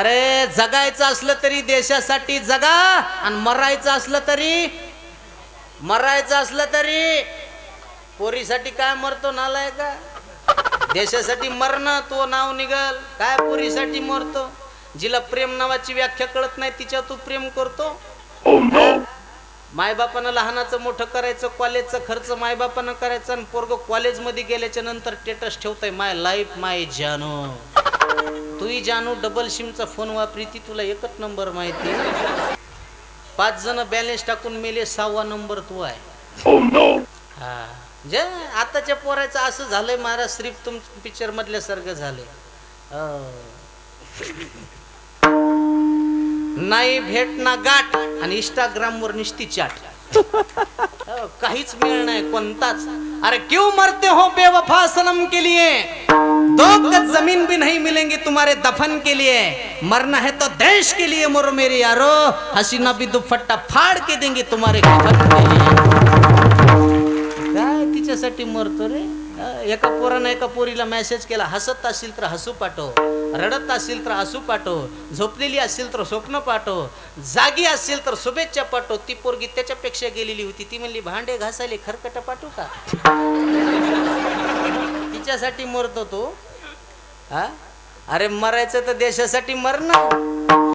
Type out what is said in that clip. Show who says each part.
Speaker 1: अरे जगायचं असलं तरी देशासाठी जगा आणि मरायचं असलं तरी मरायचं असलं तरी. पोरीसाठी काय मरतो नालाय का देशासाठी मरणं तो नाव निघल. काय पोरीसाठी मरतो? जिला प्रेम नावाची व्याख्या कळत नाही तिच्या तू प्रेम करतो? मायबापानं लहानाचं मोठं करायचं कॉलेजचा खर्च मायबापानं करायचा आणि पोरग कॉलेजमध्ये गेल्याच्यानंतर स्टेटस ठेवतोय माय लाईफ माय जानू. तूही जानू डबल सिमचा फोन वापरी ती तुला एकच नंबर माहिती. पाच जण बॅलेन्स टाकून मेले सहावा नंबर तू आहे. हा. जे आताच्या पोराचं असं झालंय महाराज श्रीफ तुम पिक्चर मधल्यासारखं झालंय. नाही भेट ना गाठ आणि इंस्टाग्राम वर निस्ती चाट. काहीच मिळ नाही कोणताच. अरे क्यों मरते हो बेवफा सनम के लिए? दो जमीन भी नहीं मिलेंगी तुम्हारे दफन के लिए। मरना है तो देश के लिए मरो मेरे यारो। हसीना भी दुपट्टा फाड़ के देंगे तुम्हारे कफन के लिए। काय तिच्यासाठी मरतो रे। एका पोरानं एका पोरीला मेसेज केला हसत असेल तर हसू पाठव रडत असेल तर हसू पाठव झोपलेली असेल तर स्वप्न पाठव जागी असेल तर शुभेच्छा पाठव. ती पोरगी त्याच्यापेक्षा गेलेली होती. ती म्हणली भांडे घासायले खरकट पाठवू का? तिच्यासाठी मरतो तो. हा? अरे मरायचं तर देशासाठी मर